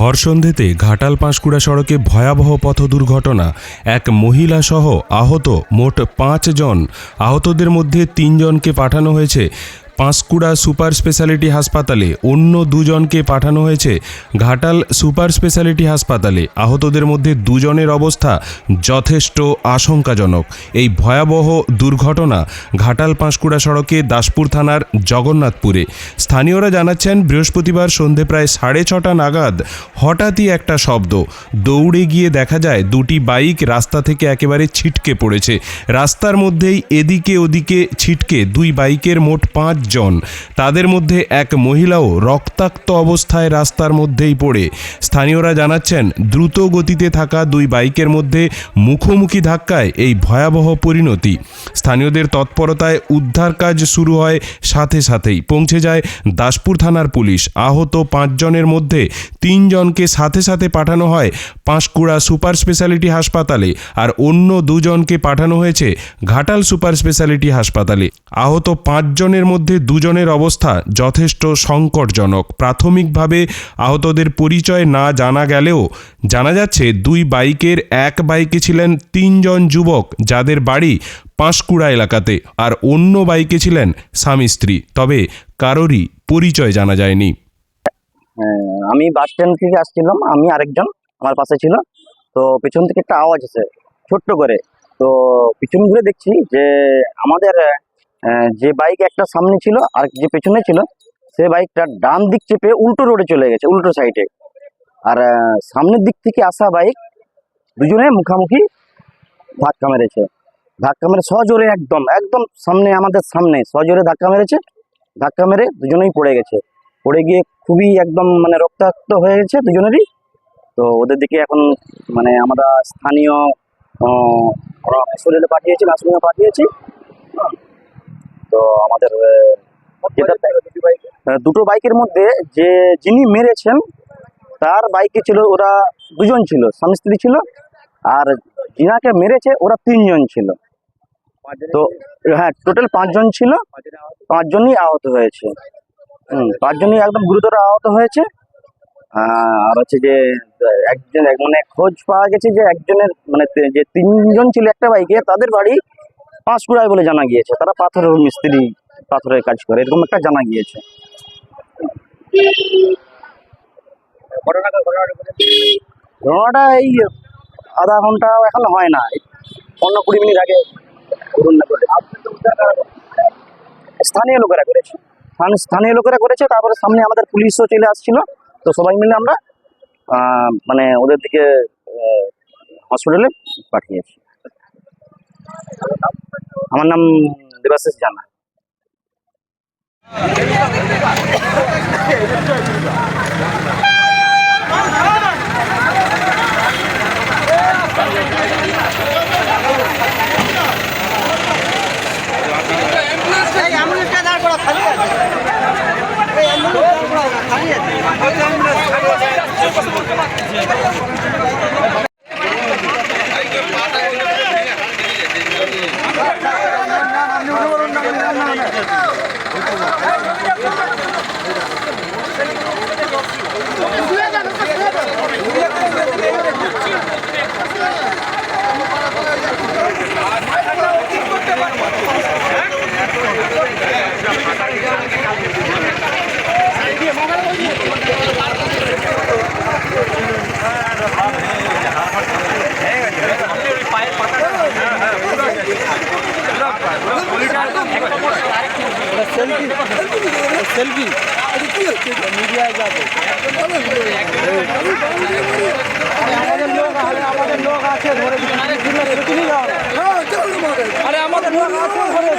ভর সন্ধেতে ঘাটাল পাঁশকুড়া সড়কে ভয়াবহ পথ দুর্ঘটনা। এক মহিলা সহ আহত মোট পাঁচজন আহতদের মধ্যে তিনজনকে পাঠানো হয়েছে। পাঁশকুড়া সুপার স্পেশালিটি হাসপাতালে অন্য দুজনকে পাঠানো হয়েছে ঘাটাল সুপার স্পেশালিটি হাসপাতালে। আহতদের মধ্যে দুজনের অবস্থা যথেষ্ট আশঙ্কাজনক। এই ভয়াবহ দুর্ঘটনা ঘাটাল পাঁশকুড়া সড়কে দাসপুর থানার জগন্নাথপুরে। স্থানীয়রা জানাচ্ছেন, বৃহস্পতিবার সন্ধে প্রায় সাড়ে ছটা নাগাদ হঠাৎই একটা শব্দ। দৌড়ে গিয়ে দেখা যায়, দুটি বাইক রাস্তা থেকে একেবারে ছিটকে পড়েছে। রাস্তার মধ্যেই এদিকে ওদিকে ছিটকে দুই বাইকের মোট পাঁচজন তাদের মধ্যে এক মহিলাও রক্তাক্ত অবস্থায় রাস্তার মধ্যেই পড়ে। স্থানীয়রা জানাচ্ছেন, দ্রুত গতিতে থাকা দুই বাইকের মধ্যে মুখোমুখি ধাক্কায় এই ভয়াবহ পরিণতি। স্থানীয়দের তৎপরতায় উদ্ধার কাজ শুরু হয় সাথে সাথেই। পৌঁছে যায় দাসপুর থানার পুলিশ। আহত পাঁচজনের মধ্যে তিনজনকে সাথে সাথে পাঠানো হয় পাঁশকুড়া সুপার স্পেশালিটি হাসপাতালে আর অন্য দুজনকে পাঠানো হয়েছে ঘাটাল সুপার স্পেশালিটি হাসপাতালে। আহত পাঁচজনের মধ্যে দুজনের অবস্থা যথেষ্ট সংকটজনক। প্রাথমিকভাবে আহতদের পরিচয় না জানা গেলেও জানা যাচ্ছে দুই বাইকের এক বাইকে ছিলেন তিনজন যুবক যাদের বাড়ি পাঁশকুড়া এলাকাতে আর অন্য বাইকে ছিলেন স্বামী স্ত্রী। তবে কারোরই পরিচয় জানা যায়নি। হ্যাঁ, আমি বাস স্ট্যান্ড থেকে আসছিলাম। আমি আরেকজন আমার পাশে ছিল। তো পিছন থেকে একটা আওয়াজ আছে ছোট্ট করে। তো পিছন ঘুরে দেখছি যে আমাদের যে বাইক একটা সামনে ছিল আর যে পেছনে ছিল, সে বাইকটা ডান দিক চেপে উল্টো রোডে চলে গেছে, উল্টো সাইডে আর সামনের দিক থেকে আসা বাইক দুজনে মুখামুখি ধাক্কা মেরেছে। ধাক্কা মেরে সজোরে একদম একদম সামনে, আমাদের সামনে, সজোরে ধাক্কা মেরেছে। ধাক্কা মেরে দুজনেই পড়ে গেছে। পড়ে গিয়ে খুবই একদম মানে রক্তাক্ত হয়ে গেছে দুজনেরই। তো ওদের দিকে এখন মানে আমরা স্থানীয় হসপিটালে পাঠিয়েছি নার্সিংহোমে পাঠিয়েছি। তো আমাদের দুটো বাইকের মধ্যে যে যিনি মেরেছেন, তার বাইকে ছিল ওরা দুজন ছিল, স্বামী স্ত্রী ছিল, আর যিনাকে মেরেছে ওরা তিনজন ছিল। তো হ্যাঁ টোটাল পাঁচজন ছিল, পাঁচজনই আহত হয়েছে। পাঁচজনই একদম গুরুতর আহত হয়েছে। আর হচ্ছে যে, একজন এক- মানে খোঁজ পাওয়া গেছে যে একজনের মানে যে তিনজন ছিল একটা বাইকে, তাদের বাড়ি পাঁশকুড়ায় বলে জানা গিয়েছে। তারা পাথরের মিস্ত্রি, পাথরের কাজ করে, এরকম একটা জানা গিয়েছে। ঘটনাটা এই আধা ঘণ্টা এখন হয় না। পনেরো কুড়ি মিনিট আগে স্থানীয় লোকেরা করেছে। স্থানীয় লোকেরা করেছে, তারপরে সামনে আমাদের পুলিশও চলে আসছিল। তো সবাই মিলে আমরা মানে ওদের দিকে হসপিটালে পাঠিয়েছি। আমার নাম দেবাশিস জানা। এই অ্যাম্বুলেন্স দাঁড় করা খালি আছে আমাদের লোক আরে আমাদের লোক আছে ধরে আরে আমাদের লোক আছে ধরে